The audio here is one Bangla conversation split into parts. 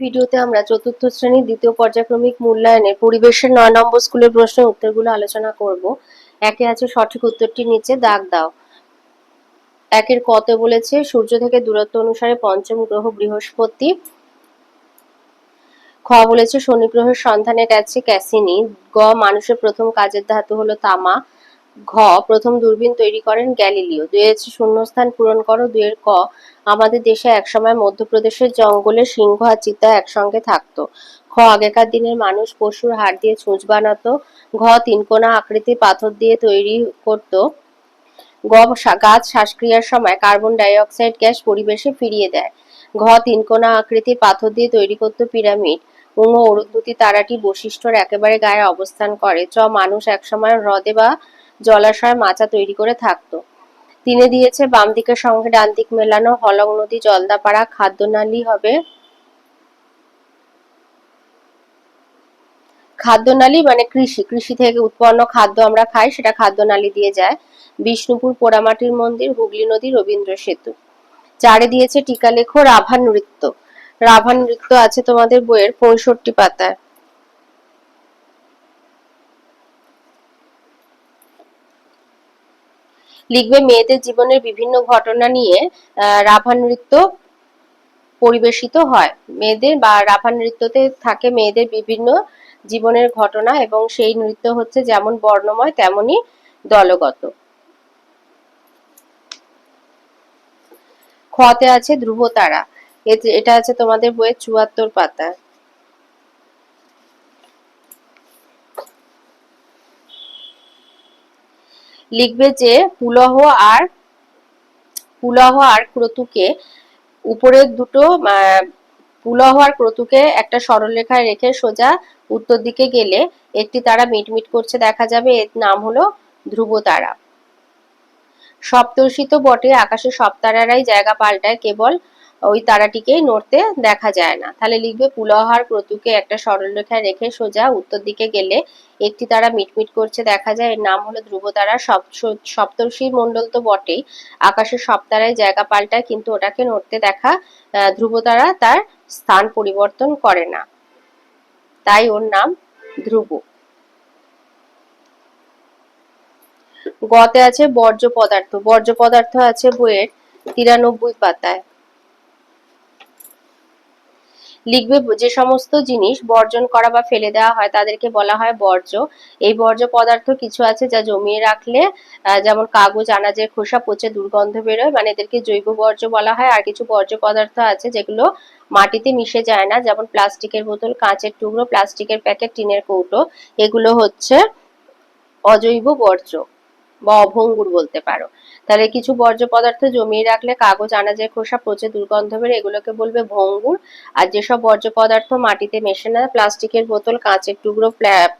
ভিডিওতে আমরা চতুর্থ শ্রেণির দ্বিতীয় পর্যায়ক্রমিক মূল্যায়নের পরিবেশের নয় নম্বর স্কুলের প্রশ্নের উত্তরগুলো আলোচনা করব। একে আছে সঠিক উত্তরটি নিচে, দাগ দাও। একের কতে বলেছে, সূর্য থেকে দূরত্ব অনুসারে পঞ্চম গ্রহ বৃহস্পতি। খ বলেছে, শনি গ্রহের সন্ধানে গেছে ক্যাসিনি। গ, মানুষের প্রথম কাজের ধাতু হলো তামা। ঘ, প্রথম দূরবীন তৈরি করেন গ্যালিলিও। দুই শূন্যস্থান পূরণ করো। দুয়ের ক আমাদের দেশে একসময় মধ্যপ্রদেশের জঙ্গলে সিংহ আর চিতা একসঙ্গে থাকতো। খ আগেকার দিনের মানুষ পশুর হাড় দিয়ে ছুঁচ বানাতো, ঘ, তিনকোনা আকৃতির পাথর দিয়ে তৈরি করত। গ গাছ শ্বাসক্রিয়ার সময় কার্বন ডাই অক্সাইড গ্যাস পরিবেশে ফিরিয়ে দেয়। ঘ, তিনকোনা আকৃতির পাথর দিয়ে তৈরি করত পিরামিড। উম অরুন্ধতী তারাটি বৈশিষ্ট্যর একেবারে গায়ে অবস্থান করে। চ, মানুষ একসময় হ্রদে বা জলাশয় মাচা তৈরি করে থাকতো। তিনে দিয়েছে, বাম দিকের সঙ্গে ডান দিক মেলানো, হলং নদী, জলদাপাড়া, খাদ্যনালী হবে। খাদ্যনালী মানে কৃষি কৃষি থেকে উৎপন্ন খাদ্য আমরা খাই, সেটা খাদ্যনালী দিয়ে যায়। বিষ্ণুপুর, পোড়ামাটির মন্দির, হুগলি নদী, রবীন্দ্র সেতু। চারে দিয়েছে টিকা লেখো, রাভা নৃত্য। রাভা নৃত্য আছে তোমাদের বইয়ের পঁয়ষট্টি পাতায়। লিখবে মেয়েদের জীবনের বিভিন্ন ঘটনা নিয়ে রাভা নৃত্য পরিবেশিত হয়। মেয়েদের বা রাভা নৃত্যতে থাকে মেয়েদের বিভিন্ন জীবনের ঘটনা এবং সেই নৃত্য হচ্ছে যেমন বর্ণময়, তেমনি দলগত। খতে আছে ধ্রুবতারা। এটা আছে তোমাদের বইয়ের চুয়াত্তর পাতায় লিখবে যে পুলহ আর পুলহ আর ক্রতুকে উপরের দুটো পুলহ আর ক্রতুকে একটা সরলরেখায় রেখে সোজা উত্তর দিকে গেলে একটি তারা মিটমিট করছে, দেখা যাবে এর নাম হলো ধ্রুব তারা সপ্তর্ষিত বটে, আকাশে সব তারারাই জায়গা পাল্টায়, কেবল ওই তারাটিকেই নড়তে দেখা যায় না। তাহলে লিখবে পুলহার ক্রতুকে একটা সরলরেখায় রেখে সোজা উত্তর দিকে গেলে একটি তারা মিটমিট করছে দেখা যায়। এর নাম হলো ধ্রুব তারা সপ্তর্ষি মন্ডল তো বটেই। আকাশের সব তারায় জায়গা পাল্টায় কিন্তু ওটাকে নড়তে দেখা ধ্রুব তারা তার স্থান পরিবর্তন করে না। তাই ওর নাম ধ্রুব। গতে আছে বর্জ্য পদার্থ। বর্জ্য পদার্থ আছে বইয়ের তিরানব্বই পাতায়। লিখবে যে সমস্ত জিনিস বর্জন করা বা ফেলে দেওয়া হয়, তাদেরকে বলা হয় বর্জ্য। এই বর্জ্য পদার্থ কিছু আছে যা জমিয়ে রাখলে যেমন কাগজ, আনাজের খোসা, পচে দুর্গন্ধ বেরোয়। মানে এদেরকে জৈব বর্জ্য বলা হয়। আর কিছু বর্জ্য পদার্থ আছে যেগুলো মাটিতে মিশে যায় না। যেমন প্লাস্টিকের বোতল, কাঁচের টুকরো, প্লাস্টিকের প্যাকেট, টিনের কৌটো। এগুলো হচ্ছে অজৈব বর্জ্য। বা অভঙ্গুর বলতে পারো। তাহলে কিছু বর্জ্য পদার্থ জমিয়ে রাখলে কাগজ, আনাজের খোসা, পচে দুর্গন্ধ বের, এগুলোকে বলবে ভঙ্গুর। আর যেসব বর্জ্য পদার্থ মাটিতে মেশে না, প্লাস্টিকের বোতল, কাঁচের টুকরো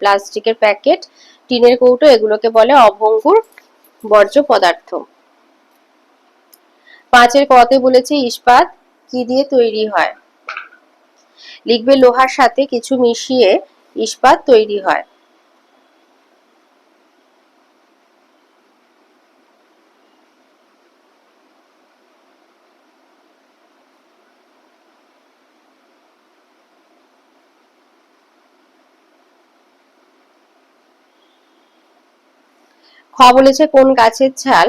প্লাস্টিকের প্যাকেট, টিনের কৌটো, এগুলোকে বলে অভঙ্গুর বর্জ্য পদার্থ। পাঁচের কতে বলেছে ইস্পাত কি দিয়ে তৈরি হয়? লিখবে লোহার সাথে কিছু মিশিয়ে ইস্পাত তৈরি হয়। খ বলেছে কোন গাছের ছাল?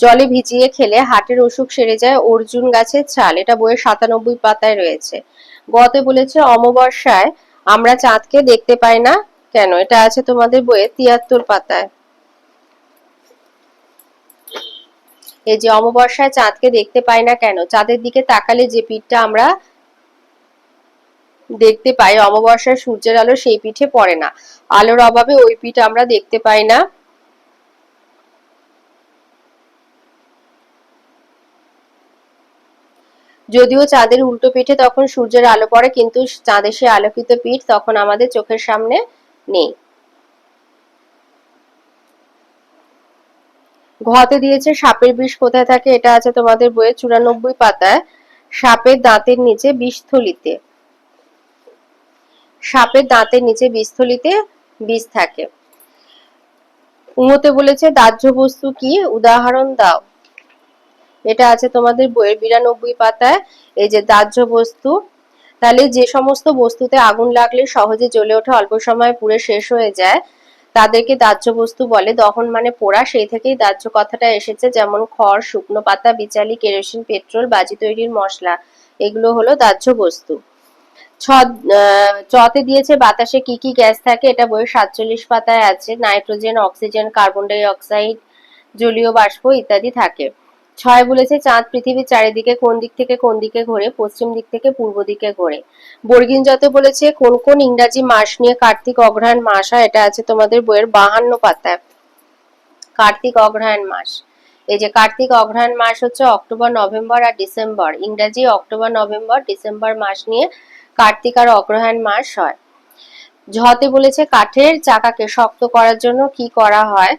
জলে ভিজিয়ে খেলে হাটের অসুখ সেরে যায় অর্জুন গাছের ছাল। এটা বইয়ের সাতানব্বই পাতায় রয়েছে। গতে বলেছে, অমাবস্যায় আমরা চাঁদকে দেখতে পাই না কেন? এটা আছে তোমাদের বইয়ে তিয়াত্তর পাতায়। এই যে অমাবস্যায় চাঁদকে দেখতে পাই না কেন? চাঁদের দিকে তাকালে যে পিঠটা আমরা দেখতে পাই অমাবস্যায় সূর্যের আলো সেই পিঠে পড়ে না। আলোর অভাবে ওই পিঠ আমরা দেখতে পাই না। যদিও চাঁদের উল্টো পিঠে তখন সূর্যের আলো পড়ে, কিন্তু চাঁদের সে আলোকিত পিঠ তখন আমাদের চোখের সামনে নেই। ঘতে দিয়েছে সাপের বিষ, কোথায় থাকে এটা আছে তোমাদের বইয়ের চুরানব্বই পাতায়। সাপের দাঁতের নিচে বিষথলিতে সাপের দাঁতের নিচে বিষথলিতে বিষ থাকে। উমতে বলেছে, দাহ্য বস্তু কি? উদাহরণ দাও। এটা আছে তোমাদের বইয়ের বিরানব্বই পাতায়। এই যে দাহ্য বস্তু, তাহলে যে সমস্ত বস্তুতে আগুন লাগলে সহজে জ্বলে ওঠে, অল্প সময় পুড়ে শেষ হয়ে যায়। তাদেরকে দাহ্য বস্তু বলে। দহন মানে পোড়া, সেই থেকেই দাহ্য কথাটা এসেছে, যেমন খড়, শুকনো পাতা, বিচালি, কেরোসিন, পেট্রোল, বাজি তৈরির মশলা। এগুলো হলো দাহ্য বস্তু। চতে দিয়েছে বাতাসে কি কি গ্যাস থাকে, এটা বইয়ের সাতচল্লিশ পাতায় আছে। Nitrogen, oxygen, carbon dioxide, জলীয় বাষ্প ইত্যাদি থাকে। ছয় বলেছে চাঁদ পৃথিবীর চারিদিকে কোন দিক থেকে কোন দিকে ঘোরে, পশ্চিম দিক থেকে পূর্ব দিকে ঘোরে। বর্গিন যতে বলেছে কোন কোন ইংরাজি মাস নিয়ে কার্তিক অগ্রহায়ণ মাস হয়, এটা আছে তোমাদের বইয়ের বাহান্ন পাতায়। কার্তিক অগ্রহায়ণ মাস। এই যে কার্তিক অগ্রহায়ণ মাস হচ্ছে অক্টোবর, নভেম্বর আর ডিসেম্বর। ইংরাজি অক্টোবর, নভেম্বর, ডিসেম্বর মাস নিয়ে কার্তিক আর অগ্রহায়ণ মাস হয়। ঝতে বলেছে কাঠের চাকাকে শক্ত করার জন্য কি করা হয়?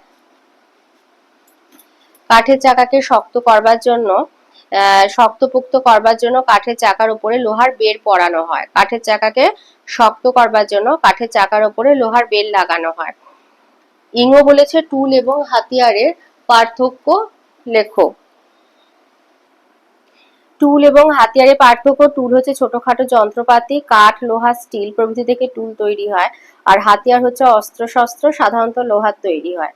কাঠের চাকাকে শক্ত করবার জন্য শক্তপোক্ত করবার জন্য কাঠের চাকার উপরে লোহার বের পরানো হয়। কাঠের চাকাকে শক্ত করবার জন্য কাঠের চাকার উপরে লোহার বেল লাগানো হয়। ইংও বলেছে, টুল এবং হাতিয়ারের পার্থক্য লেখো। টুল এবং হাতিয়ারের পার্থক্য। টুল হচ্ছে ছোটখাটো যন্ত্রপাতি, কাঠ, লোহা, স্টিল প্রভৃতি থেকে টুল তৈরি হয়। আর হাতিয়ার হচ্ছে অস্ত্র শস্ত্র সাধারণত লোহার তৈরি হয়।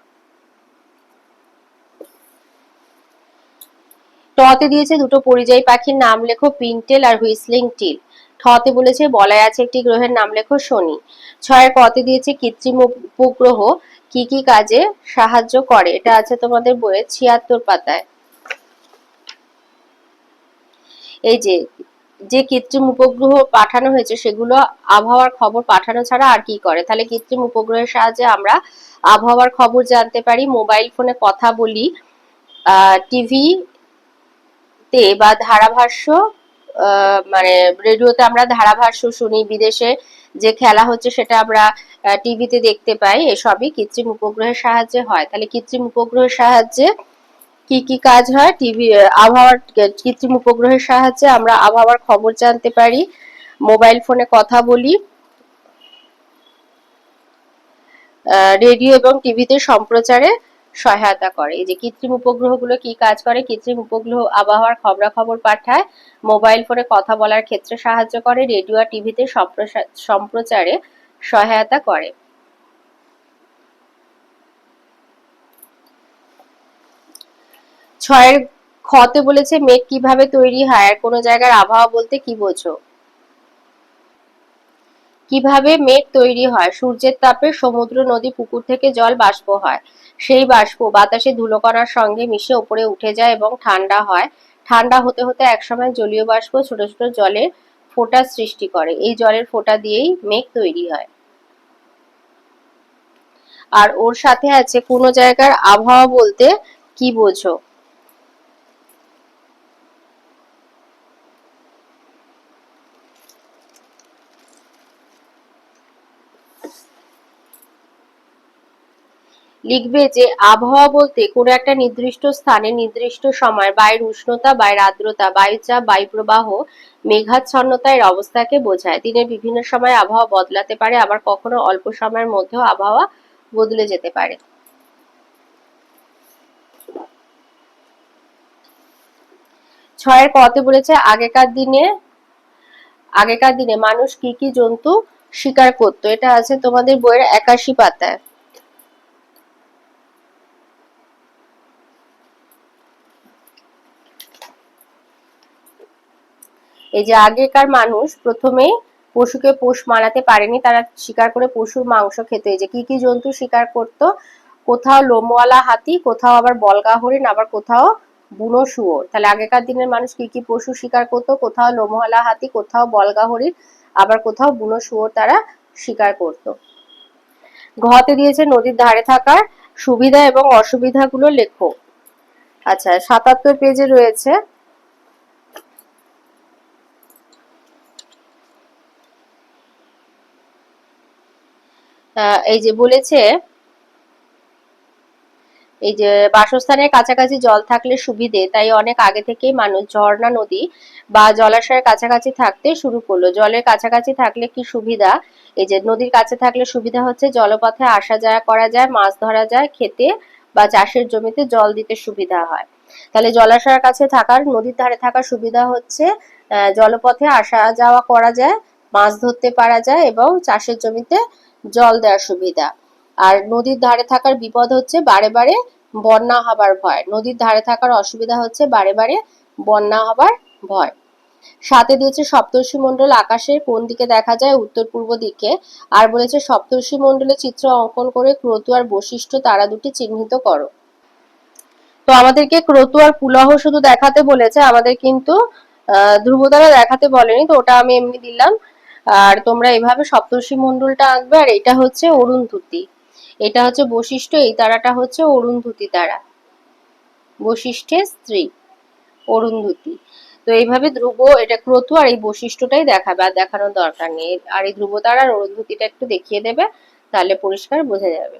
টতে দিয়েছে দুটো পরিযায়ী পাখির নাম লেখো পিনটেল আর হুইসলিং টিল। ঠতে বলেছে বলায় আছে একটি গ্রহের নাম লেখো শনি। ছয়ের কতে দিয়েছে কৃত্রিম উপগ্রহ, কি কি কাজে সাহায্য করে? এটা আছে তোমাদের বইয়ের ছিয়াত্তর পাতায়। এই যে যে কৃত্রিম উপগ্রহ পাঠানো হয়েছে, সেগুলো আবহাওয়ার খবর পাঠানো ছাড়া আর কি করে? তাহলে কৃত্রিম উপগ্রহের সাহায্যে আমরা আবহাওয়ার খবর জানতে পারি, মোবাইল ফোনে কথা বলি টিভি তে বা ধারাভাষ্য মানে রেডিওতে আমরা ধারাভাষ্য শুনি, বিদেশে যে খেলা হচ্ছে সেটা আমরা টিভিতে দেখতে পাই, এসবই কৃত্রিম উপগ্রহের সাহায্যে হয়। তাহলে কৃত্রিম উপগ্রহের সাহায্যে কি কি কাজ হয়? টিভি আবহাওয়ার কৃত্রিম উপগ্রহের সাহায্যে আমরা আবহাওয়ার খবর জানতে পারি। মোবাইল ফোনে কথা বলি। রেডিও এবং টিভিতে সম্প্রচারে সহায়তা করে। এই যে কৃত্রিম উপগ্রহগুলো কি কাজ করে? কৃত্রিম উপগ্রহ আবহাওয়ার খবরাখবর পাঠায়। মোবাইল ফোনে কথা বলার ক্ষেত্রে সাহায্য করে। রেডিও আর টিভিতে সম্প্রচারে সহায়তা করে। ছয়ের খতে বলেছে, মেঘ কীভাবে তৈরি? হয় আর কোনো জায়গার আবহাওয়া বলতে কি বোঝো? কীভাবে মেঘ তৈরি হয়? সূর্যের তাপে সমুদ্র, নদী, পুকুর থেকে জল বাষ্প হয়। সেই বাষ্প বাতাসে ধুলোকণার সঙ্গে মিশে উপরে উঠে যায় এবং ঠান্ডা হয়। ঠান্ডা হতে হতে একসময় জলীয় বাষ্প ছোট ছোট জলের ফোঁটা সৃষ্টি করে। এই জলের ফোঁটা দিয়েই মেঘ তৈরি হয়। আর ওর সাথে আছে কোনো জায়গার আবহাওয়া বলতে কি বোঝো? লিখবে যে, আবহাওয়া বলতে কোনো একটা নির্দিষ্ট স্থানে নির্দিষ্ট সময়, বায়ুর উষ্ণতা, বায়ুর আর্দ্রতা বায়ুচাপ বায়ুপ্রবাহ মেঘাচ্ছন্নতা এর অবস্থাকে বোঝায়। দিনের বিভিন্ন সময় আবহাওয়া বদলাতে পারে, আবার কখনো অল্প সময়ের মধ্যেও আবহাওয়া বদলে যেতে পারে। ছয়ের কতে বলেছে, আগেকার দিনে আগেকার দিনে মানুষ কি কি জন্তু শিকার করতো? এটা আছে তোমাদের বইয়ের একাশি পাতায়। এই যে আগেকার মানুষ প্রথমে পশুকে পোষ মানাতে পারেনি, তারা শিকার করে পশুর মাংস খেতে। যে কি কি জন্তু শিকার করত? কোথাও লোমওয়ালা হাতি, কোথাও আবার বলগা হরিণ আবার কোথাও বুনো শুয়োর। তাহলে আগেকার দিনের মানুষ কি কি পশু শিকার করত? কোথাও লোমওয়ালা হাতি, কোথাও বলগা হরিণ আবার কোথাও বুনো শুয়োর তারা শিকার করত। ঘতে দিয়েছে নদীর ধারে থাকার সুবিধা এবং অসুবিধাগুলো লেখো। আচ্ছা সাতাত্তর পেজে রয়েছে। এই যে বলেছে, এই যে বাসস্থানের কাছাকাছি জল থাকলে সুবিধে, তাই অনেক আগে থেকেই মানুষ ঝর্ণা নদী বা জলাশয়ের কাছাকাছি থাকতে শুরু করল। জলের কাছাকাছি থাকলে কি সুবিধা? এই যে নদীর কাছে থাকলে সুবিধা হচ্ছে জলপথে আসা যাওয়া করা যায়, মাছ ধরা যায়, খেতে বা চাষের জমিতে জল দিতে সুবিধা হয়। তাহলে জলাশয়ের কাছে থাকার, নদীর ধারে থাকার সুবিধা হচ্ছে জলপথে আসা যাওয়া করা যায়, মাছ ধরতে পারা যায় এবং চাষের জমিতে জল দেওয়ার সুবিধা। আর নদীর ধারে থাকার বিপদ হচ্ছে বারে বারে বন্যা হবার ভয়। নদীর ধারে থাকার অসুবিধা হচ্ছে বারে বারে বন্যা হবার ভয়। সাথে দিয়েছে সপ্তর্ষি মণ্ডল আকাশের কোন দিকে দেখা যায় উত্তর পূর্ব দিকে। আর বলেছে সপ্তর্ষি মণ্ডলে চিত্র অঙ্কন করে ক্রতু আর বৈশিষ্ট্য তারা দুটি চিহ্নিত করো। তো আমাদেরকে ক্রতু আর পুলহ শুধু দেখাতে বলেছে আমাদের কিন্তু আহ, ধ্রুবতারা দেখাতে বলেনি তো ওটা আমি এমনি দিলাম। আর তোমরা এভাবে সপ্তর্ষি মন্ডলটা আঁকবে, আর এটা হচ্ছে অরুন্ধুতি। এটা হচ্ছে বৈশিষ্ট্য এই তারাটা হচ্ছে অরুন্ধুতি তারা। বৈশিষ্ট্যের স্ত্রী, অরুন্ধুতি। তো এইভাবে ধ্রুব, এটা ক্রতু আর এই বৈশিষ্ট্যটাই দেখাবে, আর দেখানোর দরকার নেই। আর এই ধ্রুবতারা আর অরুন্ধুতিটা একটু দেখিয়ে দেবে, তাহলে পরিষ্কার বোঝা যাবে।